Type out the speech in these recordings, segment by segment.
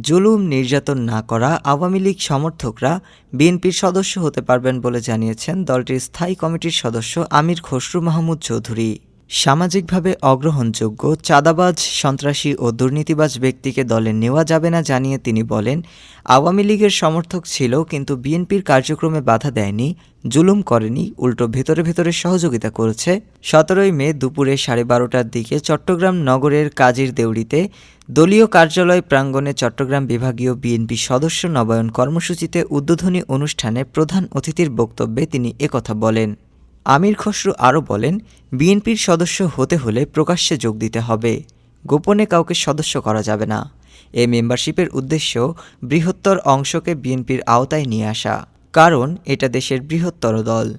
জুলুম নির্যাতন না করা আওয়ামী লীগ সমর্থকরা বিএনপির সদস্য হতে পারবেন বলে জানিয়েছেন দলটির স্থায়ী কমিটির সদস্য আমির খসরু মাহমুদ চৌধুরী। সামাজিকভাবে অগ্রহণযোগ্য, চাঁদাবাজ, সন্ত্রাসী ও দুর্নীতিবাজ ব্যক্তিকে দলে নেওয়া যাবে না জানিয়ে তিনি বলেন, আওয়ামী লীগের সমর্থক ছিল কিন্তু বিএনপির কার্যক্রমে বাধা দেয়নি, জুলুম করেনি, উল্টো ভেতরে ভেতরে সহযোগিতা করেছে। সতেরোই মে দুপুরে সাড়ে বারোটার দিকে চট্টগ্রাম নগরের কাজীর দেউড়িতে দলীয় কার্যালয় প্রাঙ্গণে চট্টগ্রাম বিভাগীয় বিএনপি সদস্য নবায়ন কর্মসূচিতে উদ্বোধনী অনুষ্ঠানে প্রধান অতিথির বক্তব্যে তিনি একথা বলেন। আমির খসরু আরও বলেন, বিএনপির সদস্য হতে হলে প্রকাশ্যে যোগ দিতে হবে। গোপনে কাউকে সদস্য করা যাবে না। এ মেম্বারশিপের উদ্দেশ্য বৃহত্তর অংশকে বিএনপির আওতায় নিয়ে আসা। কারণ এটা দেশের বৃহত্তর দল।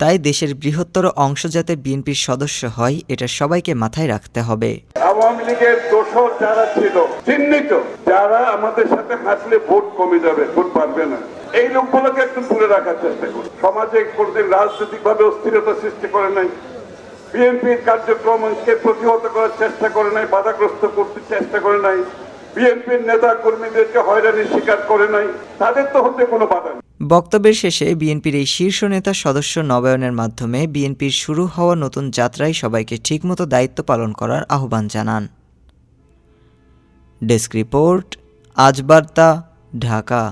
তাই দেশের বৃহত্তর অংশ যাতে বিএনপির সদস্য হয়, এটা সবাইকে মাথায় রাখতে হবে। আওয়ামী লীগের দোষর যারা ছিল, চিহ্নিত, যারা আমাদের সাথে হাসলে ভোট কমে যাবে, ভোট পারবে না। এই লোকগুলোকে একটু দূরে রাখার চেষ্টা করুন। সমাজে কোনদিন রাজনৈতিকভাবে অস্থিরতা সৃষ্টি করে নাই, বিএনপির কার্যক্রমকে প্রতিহত করার চেষ্টা করে নাই, বাধাগ্রস্ত করতে চেষ্টা করে নাই বিএনপির নেতা কর্মীদেরকে করে নাই, তাদের তো হতে কোনো বাধা নেই। বক্তব্যের শেষে বিএনপির এই শীর্ষ নেতা সদস্য নবায়নের মাধ্যমে বিএনপির শুরু হওয়া নতুন যাত্রায় সবাইকে ঠিকমতো দায়িত্ব পালন করার আহ্বান জানান। Desk report, Ajbarta, Dhaka.